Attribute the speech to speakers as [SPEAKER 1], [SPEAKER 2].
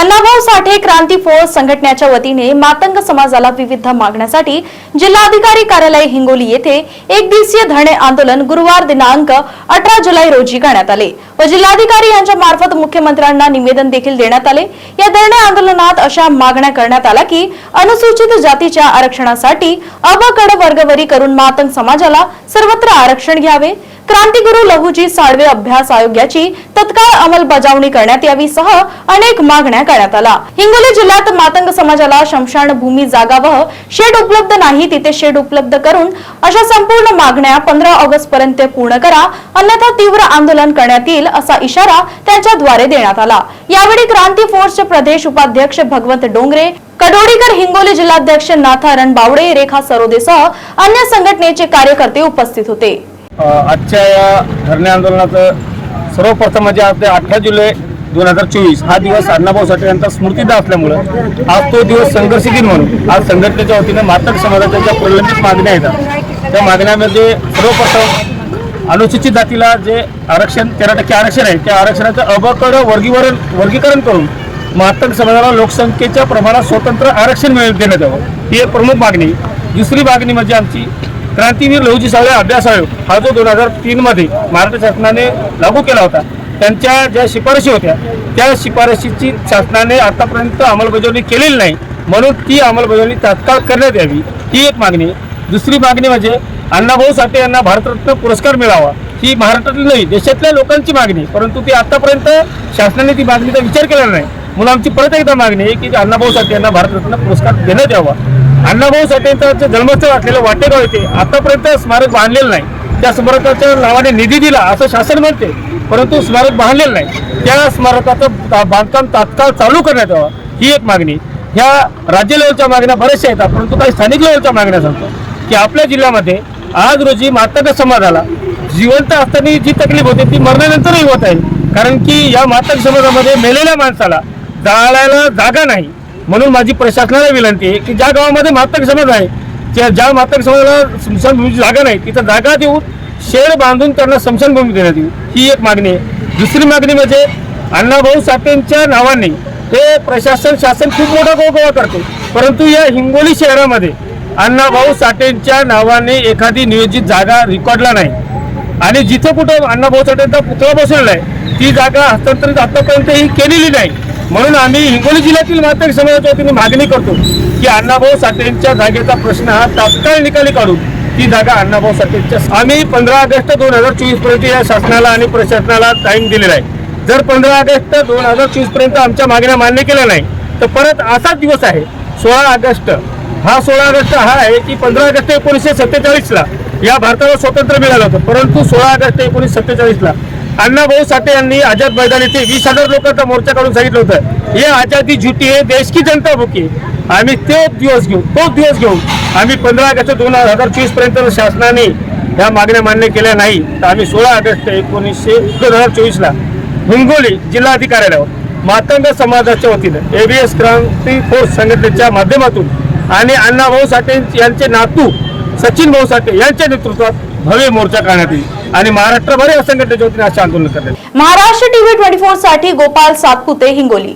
[SPEAKER 1] अण्णाभाऊ साठे क्रांती force संघटनेच्या वतीने मातंग समाजाला विविध मागण्यासाठी जिल्हाधिकारी कार्यालय हिंगोली येथे एक दिवसीय धरणे आंदोलन गुरुवार दिनांक अठरा जुलै रोजी करण्यात आले व जिल्हाधिकारी यांच्या मार्फत मुख्यमंत्र्यांना निवेदन देखील देण्यात आले. या धरणे आंदोलनात अशा मागण्या करण्यात आल्या की अनुसूचित जातीच्या आरक्षणासाठी अबकड वर्गवरी करून मातंग समाजाला सर्वत्र आरक्षण घ्यावे. क्रांतीगुरु लहुजी साळवे अभ्यास आयोगाची तत्काळ अंमलबजावणी करण्यात यावी सह अनेक मागण्या करण्यात आल्या. हिंगोली जिल्ह्यात मातंग समाजाला शमशान भूमी जागा व शेड उपलब्ध नाही तिथे शेड उपलब्ध करून अशा संपूर्ण मागण्या पंधरा ऑगस्ट पर्यंत पूर्ण करा अन्यथा तीव्र आंदोलन करण्यात येईल असा इशारा त्यांच्याद्वारे देण्यात आला. यावेळी क्रांती फोर्सचे प्रदेश उपाध्यक्ष भगवंत डोंगरे कडोडीकर हिंगोली जिल्हाध्यक्ष नाथा रणबावडे रेखा सरोदेसह अन्य संघटनेचे कार्यकर्ते उपस्थित होते.
[SPEAKER 2] आजच्या या धरणे आंदोलनाचं सर्वप्रथम म्हणजे आज ते अठरा जुलै दोन हजार चोवीस हा दिवस अण्णाभाऊ साठे यांचा स्मृतीदा असल्यामुळं आज तो दिवस संघर्ष दिन म्हणून आज संघटनेच्या वतीने मातक समाजाच्या ज्या प्रलंबित मागण्या येतात त्या मागण्यामध्ये सर्वप्रथम अनुसूचित जातीला जे आरक्षण तेरा टक्के आरक्षण आहे त्या आरक्षणाचं अबकड वर्गीकरण वर्गीकरण करून मातक समाजाला लोकसंख्येच्या प्रमाणात स्वतंत्र आरक्षण मिळवून देण्यात यावं ही एक प्रमुख मागणी. दुसरी मागणी म्हणजे आमची क्रांतीवीर लहुजी सावळे अभ्यास आयोग हा जो दोन हजार तीनमध्ये महाराष्ट्र शासनाने लागू केला होता त्यांच्या ज्या शिफारशी होत्या त्या शिफारशीची शासनाने आतापर्यंत अंमलबजावणी केलेली नाही म्हणून ती अंमलबजावणी तात्काळ करण्यात यावी ही एक मागणी दुसरी मागणी म्हणजे अण्णाभाऊ साठे यांना भारतरत्न पुरस्कार मिळावा ही महाराष्ट्रातील नाही देशातल्या लोकांची मागणी परंतु ती आतापर्यंत शासनाने ती मागणीचा विचार केला नाही. म्हणून आमची परत एकदा मागणी आहे की अण्णाभाऊ साठे यांना भारतरत्न पुरस्कार देण्यात यावा. अण्णाभाऊ साठेंचं जे जन्मस्थळ असलेलं वाटेगाव येथे आतापर्यंत स्मारक बांधलेलं नाही. त्या स्मारकाच्या नावाने निधी दिला असं शासन म्हणते परंतु स्मारक बांधलेलं नाही. त्या स्मारकाचं ता- बांधकाम तात्काळ चालू करण्यात यावं ही एक मागणी. ह्या राज्य लेवलच्या मागण्या बऱ्याचशा येतात परंतु काही स्थानिक लेवलच्या मागण्या सांगतो. की आपल्या जिल्ह्यामध्ये आज रोजी माताच्या समाजाला जिवंत असताना जी तकलीफ होते ती मरण्यानंतरही होत आहे. कारण की या मातक समाजामध्ये मेलेल्या माणसाला जाळायला जागा नाही. म्हणून माझी प्रशासनाला विनंती आहे की ज्या गावामध्ये मातक समाज आहे त्या ज्या मातक समाजाला स्मशानभूमीची जागा नाही तिथं जागा देऊन शेड बांधून त्यांना स्मशानभूमी देण्यात येईल. ही एक मागणी आहे. दुसरी मागणी म्हणजे अण्णाभाऊ साठेंच्या नावाने हे प्रशासन शासन खूप मोठा गोगोवा करते. परंतु या हिंगोली शहरामध्ये अण्णाभाऊ साठेंच्या नावाने एखादी नियोजित जागा रेकॉर्डला नाही. आणि जिथं कुठं अण्णाभाऊ साठेंचा पुतळा बसवलेला आहे ती जागा हस्तांतरित आतापर्यंत ही केलेली नाही. म्हणून आम्ही हिंगोली जिल्ह्यातील मातक समाजाच्या वतीने मागणी करतो की अण्णाभाऊ साठेंच्या जागेचा प्रश्न हा तात्काळ निकाली काढून ती जागा अण्णाभाऊ साठेंच्या आम्ही पंधरा ऑगस्ट दोन हजार चोवीसपर्यंत या शासनाला आणि प्रशासनाला टाइम दिलेला आहे. जर पंधरा ऑगस्ट दोन हजार चोवीसपर्यंत आमच्या मागण्या मान्य केल्या नाही तर परत असाच दिवस आहे सोळा ऑगस्ट. हा सोळा ऑगस्ट हा आहे की पंधरा ऑगस्ट एकोणीसशे सत्तेचाळीसला या भारताला स्वातंत्र्य मिळालं होतं परंतु सोळा ऑगस्ट एकोणीसशे सत्तेचाळीसला अण्णाभाऊ साठे यांनी आझाद मैदान येथे वीस हजार लोकांचा मोर्चा काढून सांगितलं होतं. हे आझादी झुटी हे देश की जनता भुकी. आम्ही ते दिवस घेऊ तोच दिवस घेऊ. आम्ही पंधरा ऑगस्ट दोन हजार चोवीसपर्यंत शासनाने ह्या मागण्या मान्य केल्या नाही. तर आम्ही सोळा ऑगस्ट एकोणीसशे दोन हजार चोवीसला हिंगोली जिल्हाधिकाऱ्यावर मातंग समाजाच्या वतीनं एबीएस क्रांती फोर्स संघटनेच्या माध्यमातून आणि अण्णाभाऊ साठे यांचे नातू सचिन भाऊ साठे यांच्या नेतृत्वात भव्य मोर्चा काढण्यात येईल. आणि महाराष्ट्रभर या संघटनेच्या वतीने असे आंदोलन करण्यात
[SPEAKER 1] महाराष्ट्र टीव्ही ट्वेंटी फोरसाठी गोपाल सातपुते हिंगोली.